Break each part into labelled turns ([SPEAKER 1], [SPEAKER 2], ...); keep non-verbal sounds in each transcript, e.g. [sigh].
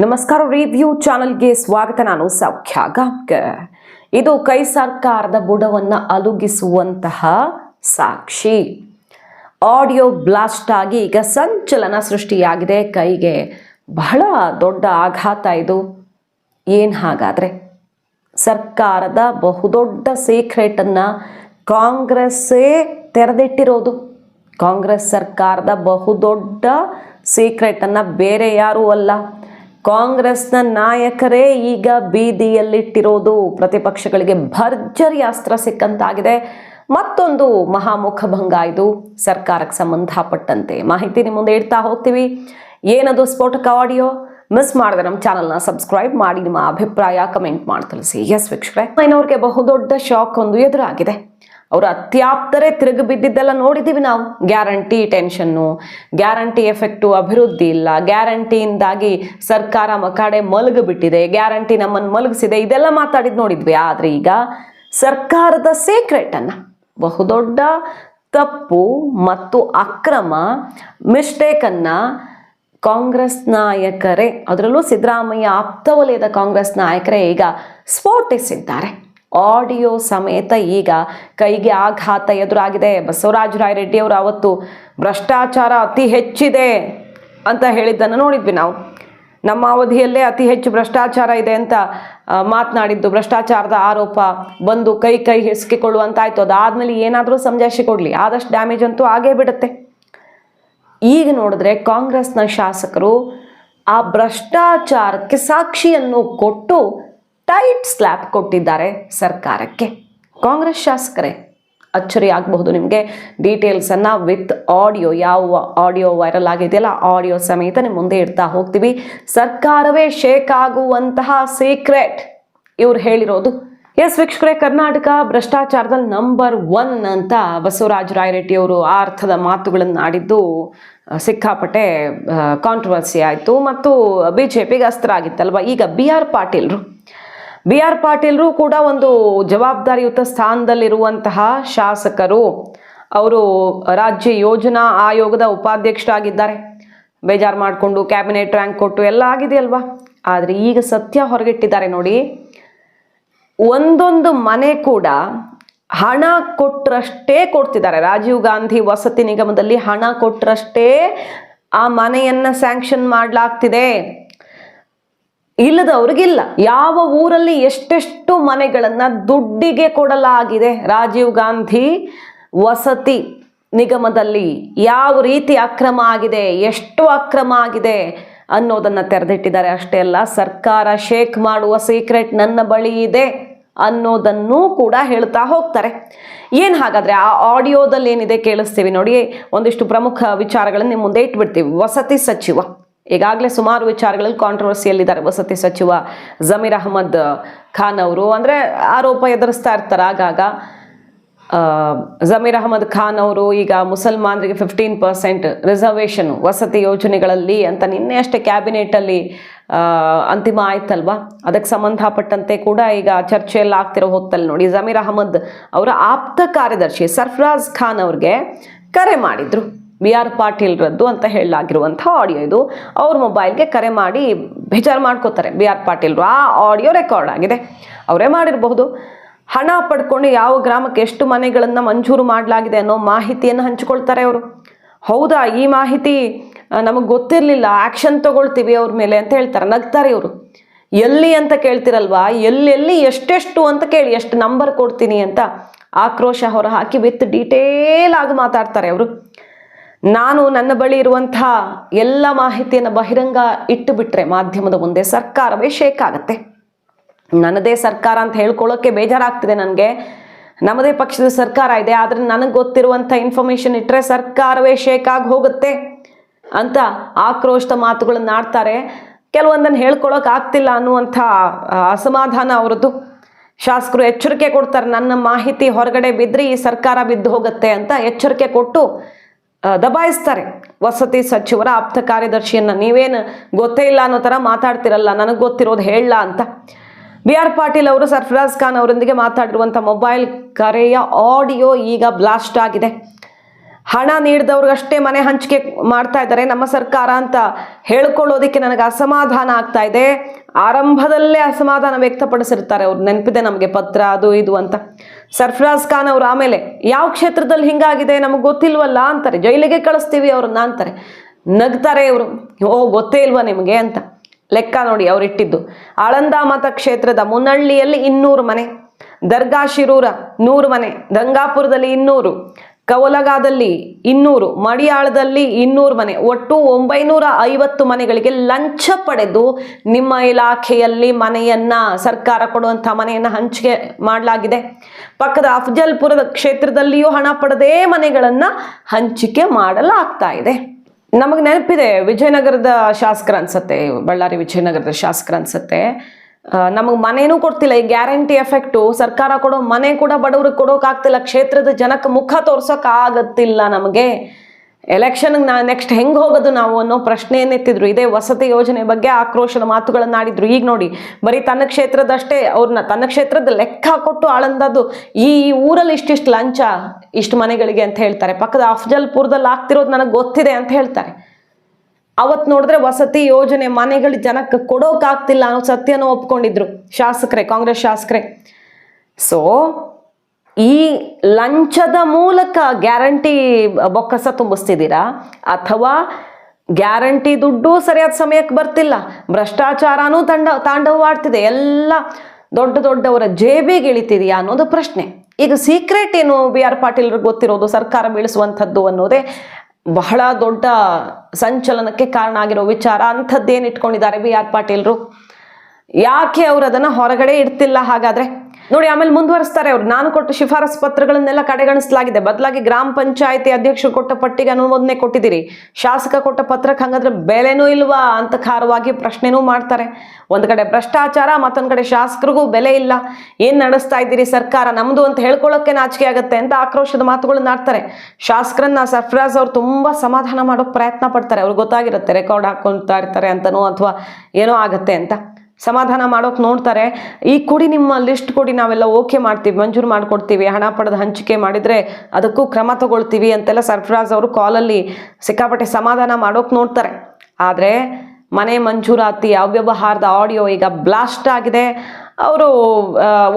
[SPEAKER 1] ನಮಸ್ಕಾರ ರಿವ್ಯೂ ಚಾನಲ್ಗೆ ಸ್ವಾಗತ. ನಾನು ಸೌಖ್ಯ ಗಾಂವ್ಕರ್ ಇದು ಕೈ ಸರ್ಕಾರದ ಬುಡವನ್ನು ಅಲುಗಿಸುವಂತಹ ಸಾಕ್ಷಿ. ಆಡಿಯೋ ಬ್ಲಾಸ್ಟ್ ಆಗಿ ಈಗ ಸಂಚಲನ ಸೃಷ್ಟಿಯಾಗಿದೆ. ಕೈಗೆ ಬಹಳ ದೊಡ್ಡ ಆಘಾತ ಇದು. ಏನು ಹಾಗಾದರೆ? ಸರ್ಕಾರದ ಬಹುದೊಡ್ಡ ಸೀಕ್ರೆಟನ್ನು ಕಾಂಗ್ರೆಸ್ಸೇ ತೆರೆದಿಟ್ಟಿರೋದು. ಕಾಂಗ್ರೆಸ್ ಸರ್ಕಾರದ ಬಹುದೊಡ್ಡ ಸೀಕ್ರೆಟನ್ನು ಬೇರೆ ಯಾರೂ ಅಲ್ಲ. ಕಾಂಗ್ರೆಸ್ನ ನಾಯಕರೇ ಈಗ ಬೀದಿಯಲ್ಲಿಟ್ಟಿರೋದು. ಪ್ರತಿಪಕ್ಷಗಳಿಗೆ ಭರ್ಜರಿ ಅಸ್ತ್ರ ಸಿಕ್ಕಂತಾಗಿದೆ. ಮತ್ತೊಂದು ಮಹಾಮುಖಭಂಗ ಇದು. ಸರ್ಕಾರಕ್ಕೆ ಸಂಬಂಧಪಟ್ಟಂತೆ ಮಾಹಿತಿ ನಿಮ್ಮ ಮುಂದೆ ಇಡ್ತಾ ಹೋಗ್ತೀವಿ. ಏನದು ಸ್ಫೋಟಕ ಆಡಿಯೋ? ಮಿಸ್ ಮಾಡಿದೆ ನಮ್ಮ ಚಾನಲ್ನ ಸಬ್ಸ್ಕ್ರೈಬ್ ಮಾಡಿ, ನಿಮ್ಮ ಅಭಿಪ್ರಾಯ ಕಮೆಂಟ್ ಮಾಡಿ ತಿಳಿಸಿ. ಎಸ್ ವೀಕ್ಷಕರೇ, ಮೈನವ್ರಿಗೆ ಬಹುದೊಡ್ಡ ಶಾಕ್ ಒಂದು ಎದುರಾಗಿದೆ. ಅವರು ಅತ್ಯಾಪ್ತರೇ ತಿರುಗಿ ಬಿದ್ದಿದ್ದೆಲ್ಲ ನೋಡಿದ್ದೀವಿ ನಾವು. ಗ್ಯಾರಂಟಿ ಟೆನ್ಷನ್ನು, ಗ್ಯಾರಂಟಿ ಎಫೆಕ್ಟು ಅಭಿವೃದ್ಧಿ ಇಲ್ಲ, ಗ್ಯಾರಂಟಿಯಿಂದಾಗಿ ಸರ್ಕಾರ ಮಕಾಡೆ ಮಲಗಿಬಿಟ್ಟಿದೆ ಗ್ಯಾರಂಟಿ ನಮ್ಮನ್ನು ಮಲಗಿಸಿದೆ, ಇದೆಲ್ಲ ಮಾತಾಡಿದ್ದು ನೋಡಿದ್ವಿ. ಆದರೆ ಈಗ ಸರ್ಕಾರದ ಸೀಕ್ರೆಟನ್ನು ಬಹುದೊಡ್ಡ ತಪ್ಪು ಮತ್ತು ಅಕ್ರಮ ಮಿಸ್ಟೇಕನ್ನು ಕಾಂಗ್ರೆಸ್ ನಾಯಕರೇ, ಅದರಲ್ಲೂ ಸಿದ್ದರಾಮಯ್ಯ ಆಪ್ತ ವಲಯದ ಕಾಂಗ್ರೆಸ್ ನಾಯಕರೇ ಈಗ ಸ್ಫೋಟಿಸಿದ್ದಾರೆ. ಆಡಿಯೋ ಸಮೇತ ಈಗ ಕೈಗೆ ಆಘಾತ ಎದುರಾಗಿದೆ. ಬಸವರಾಜ ರಾಯರೆಡ್ಡಿ ಅವರು ಅವತ್ತು ಭ್ರಷ್ಟಾಚಾರ ಅತಿ ಹೆಚ್ಚಿದೆ ಅಂತ ಹೇಳಿದ್ದನ್ನು ನೋಡಿದ್ವಿ ನಾವು. ನಮ್ಮ ಅವಧಿಯಲ್ಲೇ ಅತಿ ಹೆಚ್ಚು ಭ್ರಷ್ಟಾಚಾರ ಇದೆ ಅಂತ ಮಾತನಾಡಿದ್ದು ಭ್ರಷ್ಟಾಚಾರದ ಆರೋಪ ಬಂದು ಕೈ ಕೈ ಹೆಸಿಕೊಳ್ಳುವಂತಾಯ್ತು ಅದಾದ್ಮೇಲೆ ಏನಾದರೂ ಸಂಜಾಯಿಸಿ ಕೊಡಲಿ, ಆದಷ್ಟು ಡ್ಯಾಮೇಜ್ ಅಂತೂ ಆಗೇ ಬಿಡುತ್ತೆ. ಈಗ ನೋಡಿದ್ರೆ ಕಾಂಗ್ರೆಸ್ನ ಶಾಸಕರು ಆ ಭ್ರಷ್ಟಾಚಾರಕ್ಕೆ ಸಾಕ್ಷಿಯನ್ನು ಕೊಟ್ಟು ಟೈಟ್ ಸ್ಲ್ಯಾಪ್ ಕೊಟ್ಟಿದ್ದಾರೆ ಸರ್ಕಾರಕ್ಕೆ. ಕಾಂಗ್ರೆಸ್ ಶಾಸಕರೇ ಅಚ್ಚರಿ ಆಗಬಹುದು ನಿಮಗೆ ಡೀಟೇಲ್ಸನ್ನು ವಿತ್ ಆಡಿಯೋ, ಯಾವ ಆಡಿಯೋ ವೈರಲ್ ಆಗಿದೆಯಲ್ಲ, ಆಡಿಯೋ ಸಮೇತ ನಿಮ್ಮ ಮುಂದೆ ಇಡ್ತಾ ಹೋಗ್ತೀವಿ. ಸರ್ಕಾರವೇ ಶೇಕ್ ಆಗುವಂತಹ ಸೀಕ್ರೆಟ್ ಇವ್ರು ಹೇಳಿರೋದು. ಎಸ್ ವೀಕ್ಷಕರೇ, ಕರ್ನಾಟಕ ಭ್ರಷ್ಟಾಚಾರದಲ್ಲಿ ನಂಬರ್ ಒನ್ ಅಂತ ಬಸವರಾಜ ರಾಯರೆಡ್ಡಿ ಅವರು ಆ ಅರ್ಥದ ಮಾತುಗಳನ್ನು ಆಡಿದ್ದು ಸಿಕ್ಕಾಪಟ್ಟೆ ಕಾಂಟ್ರವರ್ಸಿ ಆಯಿತು. ಮತ್ತು ಬಿ ಜೆ ಪಿಗೆ ಅಸ್ತ್ರ ಆಗಿತ್ತಲ್ವ? ಈಗ ಬಿ ಆರ್ ಪಾಟೀಲ್ರು. ಬಿ ಆರ್ ಪಾಟೀಲ್ರು ಕೂಡ ಒಂದು ಜವಾಬ್ದಾರಿಯುತ ಸ್ಥಾನದಲ್ಲಿರುವಂತಹ ಶಾಸಕರು. ಅವರು ರಾಜ್ಯ ಯೋಜನಾ ಆಯೋಗದ ಉಪಾಧ್ಯಕ್ಷರಾಗಿದ್ದಾರೆ. ಬೇಜಾರು ಮಾಡಿಕೊಂಡು ಕ್ಯಾಬಿನೆಟ್ ರ್ಯಾಂಕ್ ಕೊಟ್ಟು ಎಲ್ಲ ಆಗಿದೆಯಲ್ವಾ? ಆದರೆ ಈಗ ಸತ್ಯ ಹೊರಗಿಟ್ಟಿದ್ದಾರೆ ನೋಡಿ. ಒಂದೊಂದು ಮನೆ ಕೂಡ ಹಣ ಕೊಟ್ಟರಷ್ಟೇ ಕೊಡ್ತಿದ್ದಾರೆ. ರಾಜೀವ್ ಗಾಂಧಿ ವಸತಿ ನಿಗಮದಲ್ಲಿ ಹಣ ಕೊಟ್ಟರಷ್ಟೇ ಆ ಮನೆಯನ್ನು ಸ್ಯಾಂಕ್ಷನ್ ಮಾಡಲಾಗ್ತಿದೆ. ಇಲ್ಲದವ್ರಿಗಿಲ್ಲ. ಯಾವ ಊರಲ್ಲಿ ಎಷ್ಟೆಷ್ಟು ಮನೆಗಳನ್ನು ದುಡ್ಡಿಗೆ ಕೊಡಲಾಗಿದೆ ರಾಜೀವ್ ಗಾಂಧಿ ವಸತಿ ನಿಗಮದಲ್ಲಿ? ಯಾವ ರೀತಿ ಅಕ್ರಮ ಆಗಿದೆ? ಎಷ್ಟು ಅಕ್ರಮ ಆಗಿದೆ ಅನ್ನೋದನ್ನ ತೆರೆದಿಟ್ಟಿದ್ದಾರೆ ಅಷ್ಟೇ ಅಲ್ಲ, ಸರ್ಕಾರ ಶೇಕ್ ಮಾಡುವ ಸೀಕ್ರೆಟ್ ನನ್ನ ಬಳಿ ಇದೆ ಅನ್ನೋದನ್ನು ಕೂಡ ಹೇಳ್ತಾ ಹೋಗ್ತಾರೆ. ಏನು ಹಾಗಾದ್ರೆ ಆ ಆಡಿಯೋದಲ್ಲಿ ಏನಿದೆ ಕೇಳಿಸ್ತೀವಿ ನೋಡಿ, ಒಂದಿಷ್ಟು ಪ್ರಮುಖ ವಿಚಾರಗಳನ್ನು ನಿಮ್ಮ ಮುಂದೆ ಇಟ್ಬಿಡ್ತೀವಿ. ವಸತಿ ಸಚಿವ. ಈಗಾಗಲೇ ಸುಮಾರು ವಿಚಾರಗಳಲ್ಲಿ ಕಾಂಟ್ರವರ್ಸಿಯಲ್ಲಿದ್ದಾರೆ ವಸತಿ ಸಚಿವ ಜಮೀರ್ ಅಹಮದ್ ಖಾನ್ ಅವರು. ಅಂದರೆ ಆರೋಪ ಎದುರಿಸ್ತಾ ಇರ್ತಾರೆ ಆಗಾಗ. ಜಮೀರ್ ಅಹಮದ್ ಖಾನ್ ಅವರು ಈಗ ಮುಸಲ್ಮಾನರಿಗೆ ಫಿಫ್ಟೀನ್ ಪರ್ಸೆಂಟ್ ರಿಸರ್ವೇಷನ್ ವಸತಿ ಯೋಜನೆಗಳಲ್ಲಿ ಅಂತ ನಿನ್ನೆ ಅಷ್ಟೇ ಕ್ಯಾಬಿನೆಟಲ್ಲಿ ಅಂತಿಮ ಆಯ್ತಲ್ವಾ? ಅದಕ್ಕೆ ಸಂಬಂಧಪಟ್ಟಂತೆ ಕೂಡ ಈಗ ಚರ್ಚೆಯಲ್ಲಿ ಆಗ್ತಿರೋ ಹೊತ್ತಲ್ಲಿ ನೋಡಿ, ಜಮೀರ್ ಅಹಮದ್ ಅವರ ಆಪ್ತ ಕಾರ್ಯದರ್ಶಿ ಸರ್ಫರಾಜ್ ಖಾನ್ ಅವ್ರಿಗೆ ಕರೆ ಮಾಡಿದ್ರು. ಬಿ ಆರ್ ಪಾಟೀಲ್ರದ್ದು ಅಂತ ಹೇಳಲಾಗಿರುವಂಥ ಆಡಿಯೋ ಇದು. ಅವ್ರ ಮೊಬೈಲ್ಗೆ ಕರೆ ಮಾಡಿ ಬೇಜಾರು ಮಾಡ್ಕೋತಾರೆ ಬಿ ಆರ್ ಪಾಟೀಲ್ರು ಆ ಆಡಿಯೋ ರೆಕಾರ್ಡ್ ಆಗಿದೆ. ಅವರೇ ಮಾಡಿರಬಹುದು. ಹಣ ಪಡ್ಕೊಂಡು ಯಾವ ಗ್ರಾಮಕ್ಕೆ ಎಷ್ಟು ಮನೆಗಳನ್ನು ಮಂಜೂರು ಮಾಡಲಾಗಿದೆ ಅನ್ನೋ ಮಾಹಿತಿಯನ್ನು ಹಂಚಿಕೊಳ್ತಾರೆ ಅವರು. ಹೌದಾ, ಈ ಮಾಹಿತಿ ನಮಗೆ ಗೊತ್ತಿರಲಿಲ್ಲ. ಆ್ಯಕ್ಷನ್ ತಗೊಳ್ತೀವಿ ಅವ್ರ ಮೇಲೆ ಅಂತ ಹೇಳ್ತಾರೆ. ನಗ್ತಾರೆ ಇವರು. ಎಲ್ಲಿ ಅಂತ ಕೇಳ್ತಿರಲ್ವಾ? ಎಲ್ಲೆಲ್ಲಿ ಎಷ್ಟೆಷ್ಟು ಅಂತ ಕೇಳಿ, ಎಷ್ಟು ನಂಬರ್ ಕೊಡ್ತೀನಿ ಅಂತ ಆಕ್ರೋಶ ಹೊರ ಹಾಕಿ ವಿತ್ ಡೀಟೇಲ್ ಆಗಿ ಮಾತಾಡ್ತಾರೆ ಅವರು. ನಾನು ನನ್ನ ಬಳಿ ಇರುವಂತಹ ಎಲ್ಲ ಮಾಹಿತಿಯನ್ನು ಬಹಿರಂಗ ಇಟ್ಟು ಬಿಟ್ರೆ ಮಾಧ್ಯಮದ ಮುಂದೆ ಸರ್ಕಾರವೇ ಶೇಕ್ ಆಗತ್ತೆ. ನನ್ನದೇ ಸರ್ಕಾರ ಅಂತ ಹೇಳ್ಕೊಳ್ಳೋಕೆ ಬೇಜಾರಾಗ್ತಿದೆ ನನಗೆ. ನಮ್ಮದೇ ಪಕ್ಷದ ಸರ್ಕಾರ ಇದೆ, ಆದರೆ ನನಗೆ ಗೊತ್ತಿರುವಂಥ ಇನ್ಫಾರ್ಮೇಷನ್ ಇಟ್ಟರೆ ಸರ್ಕಾರವೇ ಶೇಕ್ ಆಗಿ ಹೋಗುತ್ತೆ ಅಂತ ಆಕ್ರೋಶದ ಮಾತುಗಳನ್ನು ಆಡ್ತಾರೆ. ಕೆಲವೊಂದನ್ನು ಹೇಳ್ಕೊಳಕ್ಕೆ ಆಗ್ತಿಲ್ಲ ಅನ್ನುವಂಥ ಅಸಮಾಧಾನ ಅವರದ್ದು. ಶಾಸಕರು ಎಚ್ಚರಿಕೆ ಕೊಡ್ತಾರೆ, ನನ್ನ ಮಾಹಿತಿ ಹೊರಗಡೆ ಬಿದ್ದರೆ ಈ ಸರ್ಕಾರ ಬಿದ್ದು ಹೋಗುತ್ತೆ ಅಂತ ಎಚ್ಚರಿಕೆ ಕೊಟ್ಟು ದಬಾಯಿಸ್ತಾರೆ. ವಸತಿ ಸಚಿವರ ಆಪ್ತ ಕಾರ್ಯದರ್ಶಿಯನ್ನ ನೀವೇನು ಗೊತ್ತೇ ಇಲ್ಲ ಅನ್ನೋ ಥರ ಮಾತಾಡ್ತಿರಲ್ಲ, ನನಗೆ ಗೊತ್ತಿರೋದು ಹೇಳಲ್ಲ ಅಂತ. ಬಿ ಆರ್ ಪಾಟೀಲ್ ಅವರು ಸರ್ಫರಾಜ್ ಖಾನ್ ಅವರೊಂದಿಗೆ ಮಾತಾಡಿರುವಂಥ ಮೊಬೈಲ್ ಕರೆಯ ಆಡಿಯೋ ಈಗ ಬ್ಲಾಸ್ಟ್ ಆಗಿದೆ. ಹಣ ನೀಡಿದವ್ರಿಗಷ್ಟೇ ಮನೆ ಹಂಚಿಕೆ ಮಾಡ್ತಾ ಇದ್ದಾರೆ. ನಮ್ಮ ಸರ್ಕಾರ ಅಂತ ಹೇಳ್ಕೊಳ್ಳೋದಕ್ಕೆ ನನಗೆ ಅಸಮಾಧಾನ ಆಗ್ತಾ ಇದೆ. ಆರಂಭದಲ್ಲೇ ಅಸಮಾಧಾನ ವ್ಯಕ್ತಪಡಿಸಿರ್ತಾರೆ. ಅವ್ರು ನೆನಪಿದೆ ನಮಗೆ ಪತ್ರ, ಅದು ಇದು ಅಂತ. ಸರ್ಫರಾಜ್ ಖಾನ್ ಅವರು ಆಮೇಲೆ, ಯಾವ ಕ್ಷೇತ್ರದಲ್ಲಿ ಹಿಂಗಾಗಿದೆ? ನಮಗೆ ಗೊತ್ತಿಲ್ವಲ್ಲ? ಅಂತಾರೆ. ಜೈಲಿಗೆ ಕಳಿಸ್ತೀವಿ ಅವ್ರನ್ನ, ಅಂತಾರೆ. ನಗ್ತಾರೆ ಇವರು. ಓ, ಗೊತ್ತೇ ಇಲ್ವಾ ನಿಮಗೆ? ಅಂತ. ಲೆಕ್ಕ ನೋಡಿ ಅವ್ರು ಇಟ್ಟಿದ್ದು. ಆಳಂದ ಮತಕ್ಷೇತ್ರದ ಮುನ್ನಳ್ಳಿಯಲ್ಲಿ ಇನ್ನೂರು ಮನೆ. ದರ್ಗಾ ಶಿರೂರ ನೂರು ಮನೆ. ಗಂಗಾಪುರದಲ್ಲಿ ಇನ್ನೂರು. ಕವಲಗಾದಲ್ಲಿ ಇನ್ನೂರು, ಮಡಿಯಾಳದಲ್ಲಿ ಇನ್ನೂರು ಮನೆ, ಒಟ್ಟು ಒಂಬೈನೂರ ಐವತ್ತು ಮನೆಗಳಿಗೆ ಲಂಚ ಪಡೆದು ನಿಮ್ಮ ಇಲಾಖೆಯಲ್ಲಿ ಮನೆಯನ್ನ ಸರ್ಕಾರ ಕೊಡುವಂಥ ಮನೆಯನ್ನ ಹಂಚಿಕೆ ಮಾಡಲಾಗಿದೆ. ಪಕ್ಕದ ಅಫಜಲ್ಪುರದ ಕ್ಷೇತ್ರದಲ್ಲಿಯೂ ಹಣ ಪಡೆದೇ ಮನೆಗಳನ್ನ ಹಂಚಿಕೆ ಮಾಡಲಾಗ್ತಾ ಇದೆ. ನಮಗೆ ನೆನಪಿದೆ, ವಿಜಯನಗರದ ಶಾಸಕರ ಅನ್ಸತ್ತೆ, ಬಳ್ಳಾರಿ ವಿಜಯನಗರದ ಶಾಸಕರ ಅನ್ಸತ್ತೆ. ನಮಗೆ ಮನೇನೂ ಕೊಡ್ತಿಲ್ಲ. ಈ ಗ್ಯಾರಂಟಿ ಎಫೆಕ್ಟು, ಸರ್ಕಾರ ಕೊಡೋ ಮನೆ ಕೂಡ ಬಡವ್ರಿಗೆ ಕೊಡೋಕ್ಕಾಗ್ತಿಲ್ಲ ಕ್ಷೇತ್ರದ ಜನಕ್ಕೆ ಮುಖ ತೋರ್ಸೋಕ್ಕಾಗತ್ತಿಲ್ಲ ನಮಗೆ. ಎಲೆಕ್ಷನ್ಗೆ ನಾ ನೆಕ್ಸ್ಟ್ ಹೆಂಗೆ ಹೋಗೋದು ನಾವು ಅನ್ನೋ ಪ್ರಶ್ನೆಯನ್ನು ಎತ್ತಿದ್ರು. ಇದೇ ವಸತಿ ಯೋಜನೆ ಬಗ್ಗೆ ಆಕ್ರೋಶದ ಮಾತುಗಳನ್ನು ಆಡಿದ್ರು. ಈಗ ನೋಡಿ, ಬರೀ ತನ್ನ ಕ್ಷೇತ್ರದಷ್ಟೇ ಅವ್ರನ್ನ ತನ್ನ ಕ್ಷೇತ್ರದ ಲೆಕ್ಕ ಕೊಟ್ಟು ಆಳಂದದ್ದು ಈ ಊರಲ್ಲಿ ಇಷ್ಟಿಷ್ಟು ಲಂಚ, ಇಷ್ಟು ಮನೆಗಳಿಗೆ ಅಂತ ಹೇಳ್ತಾರೆ. ಪಕ್ಕದ ಅಫ್ಜಲ್ಪುರದಲ್ಲಿ ಆಗ್ತಿರೋದು ನನಗೆ ಗೊತ್ತಿದೆ ಅಂತ ಹೇಳ್ತಾರೆ. ಅವತ್ತು ನೋಡಿದ್ರೆ ವಸತಿ ಯೋಜನೆ ಮನೆಗಳು ಜನಕ್ಕೆ ಕೊಡೋಕ್ಕಾಗ್ತಿಲ್ಲ ಅನ್ನೋ ಸತ್ಯನ ಒಪ್ಕೊಂಡಿದ್ರು ಶಾಸಕರೇ, ಕಾಂಗ್ರೆಸ್ ಶಾಸಕರೇ. ಸೊ ಈ ಲಂಚದ ಮೂಲಕ ಗ್ಯಾರಂಟಿ ಬೊಕ್ಕಸ ತುಂಬಿಸ್ತಿದ್ದೀರಾ? ಅಥವಾ ಗ್ಯಾರಂಟಿ ದುಡ್ಡು ಸರಿಯಾದ ಸಮಯಕ್ಕೆ ಬರ್ತಿಲ್ಲ, ಭ್ರಷ್ಟಾಚಾರನೂ ತಂಡ ತಾಂಡವವಾಡ್ತಿದೆ ಎಲ್ಲ ದೊಡ್ಡ ದೊಡ್ಡವರ ಜೇಬಿಗೆ ಇಳಿತಿದೆಯಾ ಅನ್ನೋದು ಪ್ರಶ್ನೆ. ಈಗ ಸೀಕ್ರೆಟ್ ಏನು ಬಿ ಆರ್ ಪಾಟೀಲ್ರಿಗೆ ಗೊತ್ತಿರೋದು, ಸರ್ಕಾರ ಬೀಳಿಸುವಂಥದ್ದು ಅನ್ನೋದೇ ಬಹಳ ದೊಡ್ಡ ಸಂಚಲನಕ್ಕೆ ಕಾರಣ ಆಗಿರೋ ವಿಚಾರ. ಅಂಥದ್ದೇನು ಇಟ್ಕೊಂಡಿದ್ದಾರೆ ಬಿ ಆರ್ ಪಾಟೀಲ್ರು? ಯಾಕೆ ಅವರು ಅದನ್ನು ಹೊರಗಡೆ ಇಡ್ತಿಲ್ಲ ಹಾಗಾದ್ರೆ? ನೋಡಿ, ಆಮೇಲೆ ಮುಂದುವರಿಸ್ತಾರೆ ಅವ್ರು. ನಾನು ಕೊಟ್ಟ ಶಿಫಾರಸ್ ಪತ್ರಗಳನ್ನೆಲ್ಲ ಕಡೆಗಣಿಸಲಾಗಿದೆ. ಬದಲಾಗಿ ಗ್ರಾಮ ಪಂಚಾಯತಿ ಅಧ್ಯಕ್ಷರು ಕೊಟ್ಟ ಪಟ್ಟಿಗೆ ಅನುಮೋದನೆ ಕೊಟ್ಟಿದ್ದೀರಿ. ಶಾಸಕ ಕೊಟ್ಟ ಪತ್ರಕ್ಕೆ ಹಂಗಾದ್ರೆ ಬೆಲೆನೂ ಇಲ್ವಾ ಅಂತ ಖಾರವಾಗಿ ಪ್ರಶ್ನೆನೂ ಮಾಡ್ತಾರೆ. ಒಂದು ಕಡೆ ಭ್ರಷ್ಟಾಚಾರ, ಮತ್ತೊಂದು ಕಡೆ ಶಾಸಕರಿಗೂ ಬೆಲೆ ಇಲ್ಲ. ಏನು ನಡೆಸ್ತಾ ಇದ್ದೀರಿ ಸರ್ಕಾರ? ನಮ್ದು ಅಂತ ಹೇಳ್ಕೊಳ್ಳೋಕೆ ನಾಚಿಕೆ ಆಗುತ್ತೆ ಅಂತ ಆಕ್ರೋಶದ ಮಾತುಗಳನ್ನ ಆಡ್ತಾರೆ. ಶಾಸಕರನ್ನ ಸರ್ಫರಾಜ್ ಅವ್ರು ತುಂಬಾ ಸಮಾಧಾನ ಮಾಡೋಕ್ ಪ್ರಯತ್ನ ಪಡ್ತಾರೆ. ಅವ್ರಿಗೆ ಗೊತ್ತಾಗಿರುತ್ತೆ, ರೆಕಾರ್ಡ್ ಹಾಕೊಂತಾ ಇರ್ತಾರೆ ಅಂತನೋ ಅಥವಾ ಏನೋ ಆಗುತ್ತೆ ಅಂತ. ಸಮಾಧಾನ ಮಾಡೋಕೆ ನೋಡ್ತಾರೆ. ಈ ಕೊಡಿ ನಿಮ್ಮ ಲಿಸ್ಟ್ ಕೊಡಿ ನಾವೆಲ್ಲ ಓಕೆ ಮಾಡ್ತೀವಿ ಮಂಜೂರು ಮಾಡಿಕೊಡ್ತೀವಿ ಹಣ ಪಡೆದು ಹಂಚಿಕೆ ಮಾಡಿದರೆ ಅದಕ್ಕೂ ಕ್ರಮ ತಗೊಳ್ತೀವಿ ಅಂತೆಲ್ಲ ಸರ್ಫರಾಜ್ ಅವರು ಕಾಲಲ್ಲಿ ಸಿಕ್ಕಾಪಟ್ಟೆ ಸಮಾಧಾನ ಮಾಡೋಕೆ ನೋಡ್ತಾರೆ. ಆದರೆ ಮನೆ ಮಂಜೂರಾತಿ ಅವ್ಯವಹಾರದ ಆಡಿಯೋ ಈಗ ಬ್ಲಾಸ್ಟ್ ಆಗಿದೆ. ಅವರು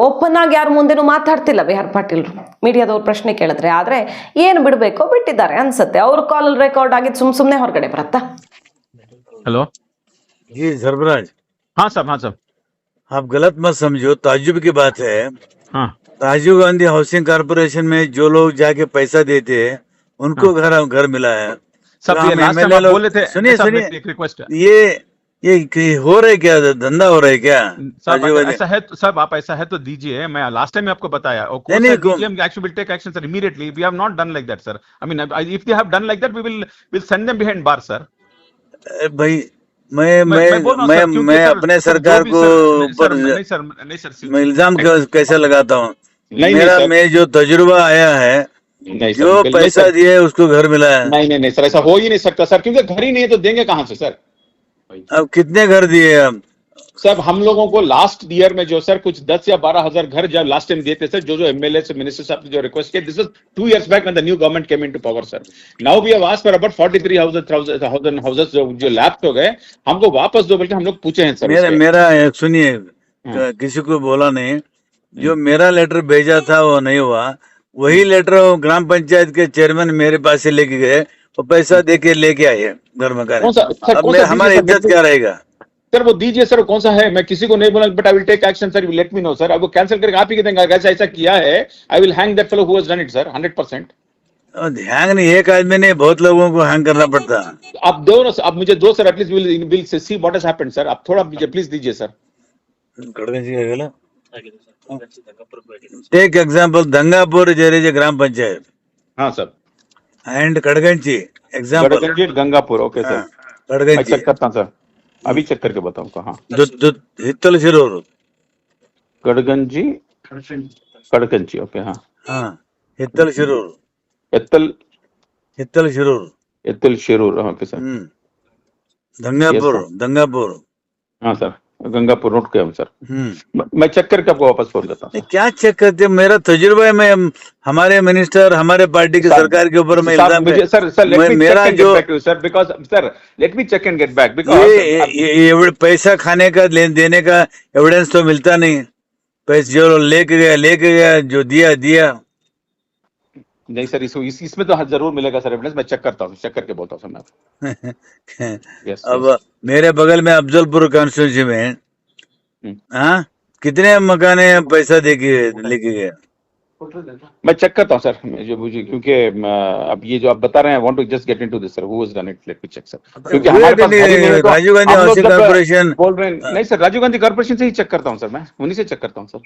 [SPEAKER 1] ಓಪನ್ ಆಗಿ ಯಾರ ಮುಂದೆನೂ ಮಾತಾಡ್ತಿಲ್ಲ ಬಿ ಪಾಟೀಲ್ರು. ಮೀಡಿಯಾದವ್ರು ಪ್ರಶ್ನೆ ಕೇಳಿದ್ರೆ. ಆದರೆ ಏನು ಬಿಡಬೇಕೋ ಬಿಟ್ಟಿದ್ದಾರೆ ಅನ್ಸುತ್ತೆ. ಅವ್ರ ಕಾಲಲ್ಲಿ ರೆಕಾರ್ಡ್ ಆಗಿದ್ದು ಸುಮ್ ಸುಮ್ಮನೆ ಹೊರಗಡೆ ಬರುತ್ತಾ?
[SPEAKER 2] ಹಲೋ
[SPEAKER 3] ಈ ಸರ್ಬರಾಜ್
[SPEAKER 2] हाँ साहब हाँ साहब।
[SPEAKER 3] आप गलत मत समझो ताजुब की बात है।
[SPEAKER 2] हाँ।
[SPEAKER 3] राजीव गांधी हाउसिंग कारपोरेशन में जो लोग जाके पैसा देते हैं उनको घर हाँ। घर मिला है।
[SPEAKER 2] सब
[SPEAKER 3] तो
[SPEAKER 2] बोले थे
[SPEAKER 3] सुनिए सुनिए।
[SPEAKER 2] रिक्वेस्ट है।
[SPEAKER 3] ये ये हो रहा है क्या? धंधा हो रहा है क्या गांधी
[SPEAKER 2] ऐसा है तो साहब आप ऐसा है तो दीजिए। मैं लास्ट टाइम आपको बताया। और
[SPEAKER 3] नहीं, नहीं,
[SPEAKER 2] action will take action sir immediately we have not done like that sir I mean if they have done like that we will will send them behind bar
[SPEAKER 3] sir भाई मैं मैं मैं मैं अपने सरकार को ऊपर मैं इल्ज़ाम कैसे लगाता हूँ? मेरा मैं जो तजुर्बा आया है
[SPEAKER 2] नहीं
[SPEAKER 3] जो पैसा। दिए उसको घर मिला है।
[SPEAKER 2] नहीं नहीं नहीं सर ऐसा हो ही नहीं सकता सर क्योंकि घर ही नहीं है तो देंगे कहाँ से सर?
[SPEAKER 3] अब कितने घर दिए अब
[SPEAKER 2] सर हम लोगों को लास्ट ईयर में जो सर कुछ दस या बारह हज़ार घर जब लास्ट टाइम दिए थे सर जो जो एमएलए से मिनिस्टर साहब ने जो रिक्वेस्ट किया this is two years back when the new government came into power sir now we have asked for about 43 thousand houses जो जो लैप्स हो गए हमको वापस दो बल्कि हम लोग पूछे हैं सर
[SPEAKER 3] मेरा मेरा सुनिए किसी को बोला नहीं जो मेरा लेटर भेजा था वो नहीं हुआ। वही लेटर ग्राम पंचायत के चेयरमैन मेरे पास से लेके गए वो पैसा दे के लेके आए घर में हमारी इज़्ज़त क्या रहेगा?
[SPEAKER 2] सर वो दीजिए सर कौन सा है? मैं किसी को नहीं बोला but I will take action sir let me know sir अब वो कैंसिल करके आप ही के देंगे। अगर ऐसा किया है I will hang that fellow who has done it sir 100%
[SPEAKER 3] और हैंग नहीं एक आदमी नहीं बहुत लोगों को हैंग करना पड़ता।
[SPEAKER 2] आप दो ना आप मुझे दो sir at least will will see what has happened sir आप थोड़ा मुझे प्लीज़ दीजिए सर
[SPEAKER 3] टेक एग्ज़ाम्पल दंगापुर जरेजे ग्राम पंचायत।
[SPEAKER 2] हाँ sir
[SPEAKER 3] and Kadganchi example
[SPEAKER 2] Gadganji Gangapur okay sir मैं
[SPEAKER 3] कड़गंची
[SPEAKER 2] चेक करता हूँ सर अभी चेक करके बताऊँ हाँ
[SPEAKER 3] जो जो ಹಿತ್ತಲ
[SPEAKER 2] ಶಿರೋರು कड़गंजी। गड़गंजी ओके हाँ।
[SPEAKER 3] ಹಾ ಹಿತ್ತಲ ಶಿರೋರು
[SPEAKER 2] एत्तल
[SPEAKER 3] ಹಿತ್ತಲ ಶಿರೋರು
[SPEAKER 2] एत्तल हाँ, ओके सर
[SPEAKER 3] हाँ,
[SPEAKER 2] हम्म।
[SPEAKER 3] यस
[SPEAKER 2] हाँ सर गंगापुर रोड के हम सर
[SPEAKER 3] हम्म।
[SPEAKER 2] मैं- चेक करके आपको वापस फ़ोन देता हूँ
[SPEAKER 3] क्या चेक करते मेरा तजुर्बा है मैं हमारे मिनिस्टर हमारे पार्टी की सरकार के ऊपर मैं इल्ज़ाम
[SPEAKER 2] मुझे- सर सर लेट
[SPEAKER 3] मी मेरा जो
[SPEAKER 2] get back sir because sir let me check and get back because
[SPEAKER 3] ये- ये पैसा खाने का लेन देने का एविडेंस तो मिलता नहीं। पैसे जो लेके गया लेके गया जो दिया दिया।
[SPEAKER 2] नहीं सर इस, इस इसमें तो हाँ, ज़रूर मिलेगा सर एविडेंस मैं चेक करता हूँ चेक करके बोलता हूँ सर मैं। [laughs] यस
[SPEAKER 3] अब मेरे बगल में अफजलपुर कॉन्स्टिट्यूंसी में
[SPEAKER 2] हम्म।
[SPEAKER 3] हाँ? कितने मकाने पैसा दे के लेके गए?
[SPEAKER 2] मैं चेक करता हूँ सर जो मुझे क्योंकि अब ये जो आप बता रहे हैं want to just get into this sir who has done it let me check sir क्योंकि हमारे पास है तो
[SPEAKER 3] राजीव गांधी हाउसिंग कॉर्पोरेशन
[SPEAKER 2] बोल रहे हैं नहीं सर राजीव गांधी कॉर्पोरेशन से ही चेक करता हूँ सर मैं। उन्हीं से चेक करता हूँ सर।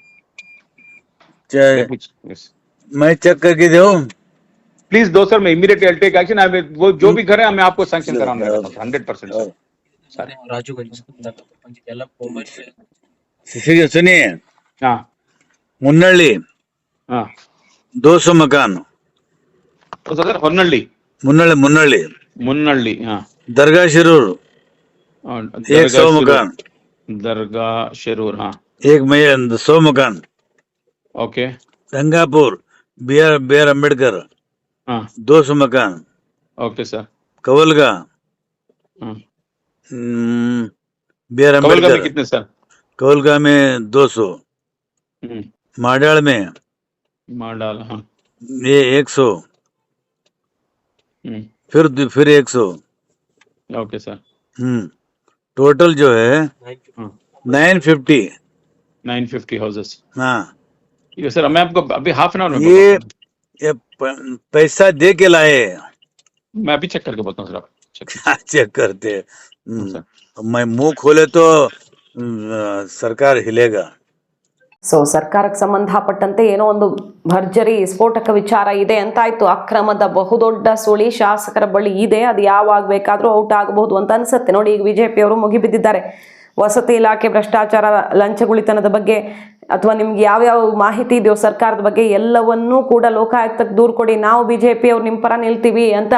[SPEAKER 3] चा-
[SPEAKER 2] लेट मैं
[SPEAKER 3] चेक करके दो
[SPEAKER 2] प्लीज़ दो सर मैं इमीडिएटली टेक एक्शन आई वो जो भी करे मैं आपको सैंक्शन कराऊँगा हंड्रेड परसेंट सर
[SPEAKER 4] राजू
[SPEAKER 3] सुनिए
[SPEAKER 2] हाँ।
[SPEAKER 3] ಮುನ್ನಳ್ಳಿ
[SPEAKER 2] ದೋಸು ಮಕಾನ್ ಹೊನ್ನಳ್ಳಿ ಮುನ್ನಳ್ಳಿ ಮುನ್ನಳ್ಳಿ
[SPEAKER 3] ಮುನ್ನಳ್ಳಿ
[SPEAKER 2] ದರ್ಗಾ
[SPEAKER 3] ಶಿರೂರ್
[SPEAKER 2] ಏಕ್
[SPEAKER 3] ಸೋ
[SPEAKER 2] ಮಕಾನ್ ದರ್ಗಾ ಶಿರೂರ್
[SPEAKER 3] ಏಕ್ ಮೈ ಸೋ Makaan
[SPEAKER 2] okay
[SPEAKER 3] Gangapur B R B R Ambedkar
[SPEAKER 2] हाँ।
[SPEAKER 3] दो सौ मकान
[SPEAKER 2] ओके सर। हाँ।
[SPEAKER 3] हम्म, बी आर अंबेडकर
[SPEAKER 2] कितने सर?
[SPEAKER 3] कवलगा में दो सौ
[SPEAKER 2] हम्म,
[SPEAKER 3] माडाल में
[SPEAKER 2] मांडाल हाँ।
[SPEAKER 3] ये एक सौ
[SPEAKER 2] हम्म,
[SPEAKER 3] फिर फिर एक सौ।
[SPEAKER 2] Okay sir.
[SPEAKER 3] हम्म टोटल जो है
[SPEAKER 2] हाँ।
[SPEAKER 3] Nine fifty.
[SPEAKER 2] Nine fifty houses.
[SPEAKER 3] हाँ।
[SPEAKER 2] ये सर मैं आपको अभी हाफ एन आवर में
[SPEAKER 3] ये
[SPEAKER 2] बताता हूँ।
[SPEAKER 3] ये प- पैसा दे के लाए
[SPEAKER 2] मैं अभी चेक करके बोलता हूँ सर आप चेक [laughs]
[SPEAKER 3] क्या चेक करते हैं? हम्म,
[SPEAKER 2] सर
[SPEAKER 3] मैं मुंह खोले तो हम्म, सरकार हिलेगा
[SPEAKER 1] ಸೊ ಸರ್ಕಾರಕ್ಕೆ ಸಂಬಂಧಪಟ್ಟಂತೆ ಏನೋ ಒಂದು ಭರ್ಜರಿ ಸ್ಫೋಟಕ ವಿಚಾರ ಇದೆ ಅಂತಾಯ್ತು ಅಕ್ರಮದ ಬಹುದೊಡ್ಡ ಸುಳಿ ಶಾಸಕರ ಬಳಿ ಇದೆ ಅದು ಯಾವಾಗ ಬೇಕಾದರೂ ಔಟ್ ಆಗಬಹುದು ಅಂತ ಅನ್ಸುತ್ತೆ ನೋಡಿ ಈಗ ಬಿಜೆಪಿಯವರು ಮುಗಿಬಿದ್ದಿದ್ದಾರೆ ವಸತಿ ಇಲಾಖೆ ಭ್ರಷ್ಟಾಚಾರ ಲಂಚಗುಳಿತನದ ಬಗ್ಗೆ ಅಥವಾ ನಿಮ್ಗೆ ಯಾವ್ಯಾವ ಮಾಹಿತಿ ಇದೆಯೋ ಸರ್ಕಾರದ ಬಗ್ಗೆ ಎಲ್ಲವನ್ನೂ ಕೂಡ ಲೋಕಾಯುಕ್ತಕ್ಕೆ ದೂರು ಕೊಡಿ. ನಾವು ಬಿ ಜೆ ಪಿ ಅವ್ರು ನಿಮ್ಮ ಪರ ನಿಲ್ತೀವಿ ಅಂತ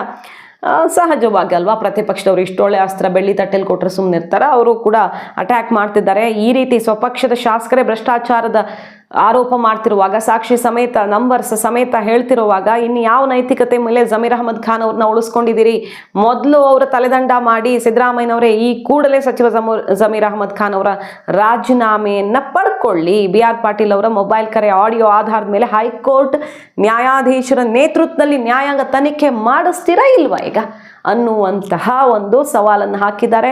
[SPEAKER 1] ಸಹಜವಾಗಿ ಅಲ್ವಾ? ಪ್ರತಿಪಕ್ಷದವ್ರು ಇಷ್ಟೊಳ್ಳೆ ಅಸ್ತ್ರ, ಬೆಳ್ಳಿ ತಟ್ಟೆಲಿ ಕೊಟ್ಟರೆ ಸುಮ್ಮನಿರ್ತಾರೆ ಅವರು ಕೂಡ ಅಟ್ಯಾಕ್ ಮಾಡ್ತಿದ್ದಾರೆ. ಈ ರೀತಿ ಸ್ವಪಕ್ಷದ ಶಾಸಕರೇ ಭ್ರಷ್ಟಾಚಾರದ ಆರೋಪ ಮಾಡ್ತಿರುವಾಗ, ಸಾಕ್ಷಿ ಸಮೇತ ನಂಬರ್ಸ್ ಸಮೇತ ಹೇಳ್ತಿರುವಾಗ, ಇನ್ನು ಯಾವ ನೈತಿಕತೆ ಮೇಲೆ ಜಮೀರ್ ಅಹಮದ್ ಖಾನ್ ಅವ್ರನ್ನ ಉಳಿಸ್ಕೊಂಡಿದ್ದೀರಿ? ಮೊದಲು ಅವರ ತಲೆದಂಡ ಮಾಡಿ ಸಿದ್ದರಾಮಯ್ಯನವರೇ, ಈ ಕೂಡಲೇ ಸಚಿವ ಜಮೂರ್ ಅಹಮದ್ ಖಾನ್ ಅವರ ರಾಜೀನಾಮೆಯನ್ನು ಪಡ್ಕೊಳ್ಳಿ. ಬಿ ಆರ್ ಪಾಟೀಲ್ ಅವರ ಮೊಬೈಲ್ ಕರೆ, ಆಡಿಯೋ ಆಧಾರದ ಮೇಲೆ ಹೈಕೋರ್ಟ್ ನ್ಯಾಯಾಧೀಶರ ನೇತೃತ್ವದಲ್ಲಿ ನ್ಯಾಯಾಂಗ ತನಿಖೆ ಮಾಡಿಸ್ತೀರಾ ಇಲ್ವಾ ಈಗ? ಅನ್ನುವಂತಹ ಒಂದು ಸವಾಲನ್ನು ಹಾಕಿದ್ದಾರೆ.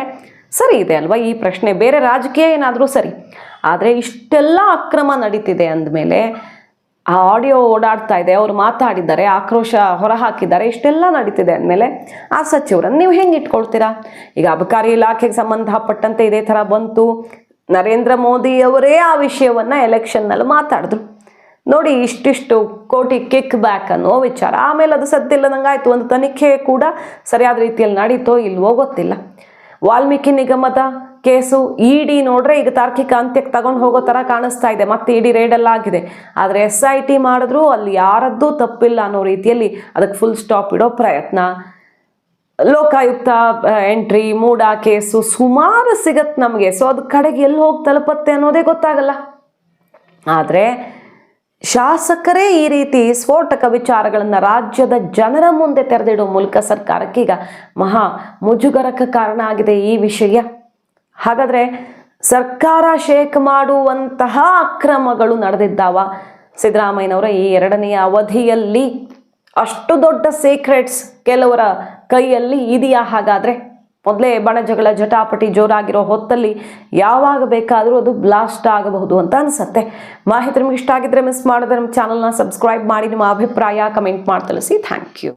[SPEAKER 1] ಸರಿ ಇದೆ ಅಲ್ವಾ? ಈ ಪ್ರಶ್ನೆ ಬೇರೆ ರಾಜಕೀಯ ಏನಾದರೂ ಸರಿ. ಆದರೆ ಇಷ್ಟೆಲ್ಲ ಅಕ್ರಮ ನಡೀತಿದೆ ಅಂದಮೇಲೆ ಆ ಆಡಿಯೋ ಓಡಾಡ್ತಾ ಇದೆ, ಅವರು ಮಾತಾಡಿದ್ದಾರೆ, ಆಕ್ರೋಶ ಹೊರಹಾಕಿದ್ದಾರೆ, ಇಷ್ಟೆಲ್ಲ ನಡೀತಿದೆ ಅಂದಮೇಲೆ ಆ ಸಚಿವರನ್ನು ನೀವು ಹೆಂಗೆ ಇಟ್ಕೊಳ್ತೀರಾ? ಈಗ ಅಬಕಾರಿ ಇಲಾಖೆಗೆ ಸಂಬಂಧಪಟ್ಟಂತೆ ಇದೇ ಥರ ಬಂತು. ನರೇಂದ್ರ ಮೋದಿಯವರೇ ಆ ವಿಷಯವನ್ನು ಎಲೆಕ್ಷನ್ನಲ್ಲಿ ಮಾತಾಡಿದ್ರು. ನೋಡಿ, ಇಷ್ಟಿಷ್ಟು ಕೋಟಿ ಕಿಕ್ ಬ್ಯಾಕ್ ಅನ್ನೋ ವಿಚಾರ. ಆಮೇಲೆ ಅದು ಸದ್ದಿಲ್ಲದಂಗೆ ಆಯಿತು ಒಂದು ತನಿಖೆ ಕೂಡ ಸರಿಯಾದ ರೀತಿಯಲ್ಲಿ ನಡೀತೋ ಇಲ್ವೋ ಗೊತ್ತಿಲ್ಲ. ವಾಲ್ಮೀಕಿ ನಿಗಮದ ಕೇಸು ಇಡಿ ನೋಡ್ರೆ ಈಗ ತಾರ್ಕಿಕ ಅಂತ್ಯಕ್ಕೆ ತಗೊಂಡು ಹೋಗೋ ಥರ ಕಾಣಿಸ್ತಾ ಇದೆ. ಮತ್ತೆ ಇಡಿ ರೇಡೆಲ್ಲ ಆಗಿದೆ. ಆದರೆ ಎಸ್ ಐ ಟಿ ಮಾಡಿದ್ರು, ಅಲ್ಲಿ ಯಾರದ್ದೂ ತಪ್ಪಿಲ್ಲ ಅನ್ನೋ ರೀತಿಯಲ್ಲಿ ಅದಕ್ಕೆ ಫುಲ್ ಸ್ಟಾಪ್ ಇಡೋ ಪ್ರಯತ್ನ. ಲೋಕಾಯುಕ್ತ ಎಂಟ್ರಿ ಮೂಡ ಕೇಸು ಸುಮಾರು ಸಿಗತ್ತೆ ನಮಗೆ. ಸೊ ಅದು ಕಡೆಗೆ ಎಲ್ಲಿ ಹೋಗಿ ತಲುಪತ್ತೆ ಅನ್ನೋದೇ ಗೊತ್ತಾಗಲ್ಲ. ಆದರೆ ಶಾಸಕರೇ ಈ ರೀತಿ ಸ್ಫೋಟಕ ವಿಚಾರಗಳನ್ನು ರಾಜ್ಯದ ಜನರ ಮುಂದೆ ತೆರೆದಿಡುವ ಮೂಲಕ ಸರ್ಕಾರಕ್ಕೆ ಈಗ ಮಹಾ ಮುಜುಗರಕ್ಕೆ ಕಾರಣ ಆಗಿದೆ ಈ ವಿಷಯ. ಹಾಗಾದರೆ ಸರ್ಕಾರ ಶೇಕ್ ಮಾಡುವಂತಹ ಅಕ್ರಮಗಳು ನಡೆದಿದ್ದಾವ? ಸಿದ್ದರಾಮಯ್ಯನವರ, ಈ ಎರಡನೆಯ ಅವಧಿಯಲ್ಲಿ ಅಷ್ಟು ದೊಡ್ಡ ಸೀಕ್ರೆಟ್ಸ್ ಕೆಲವರ ಕೈಯಲ್ಲಿ ಇದೆಯಾ ಹಾಗಾದರೆ? ಮೊದಲೇ ಬಣಜಗಳ ಜಟಾಪಟಿ ಜೋರಾಗಿರೋ ಹೊತ್ತಲ್ಲಿ ಯಾವಾಗ ಬೇಕಾದರೂ ಅದು ಬ್ಲಾಸ್ಟ್ ಆಗಬಹುದು ಅಂತ ಅನಿಸುತ್ತೆ. ಮಾಹಿತಿ ನಿಮಗೆ ಇಷ್ಟ ಆಗಿದ್ರೆ ಮಿಸ್ ಮಾಡಿದ್ರೆ ನಮ್ಮ ಚಾನಲ್ನ ಸಬ್ಸ್ಕ್ರೈಬ್ ಮಾಡಿ, ನಿಮ್ಮ ಅಭಿಪ್ರಾಯ ಕಮೆಂಟ್ ಮಾಡಿ ತಿಳಿಸಿ. Thank you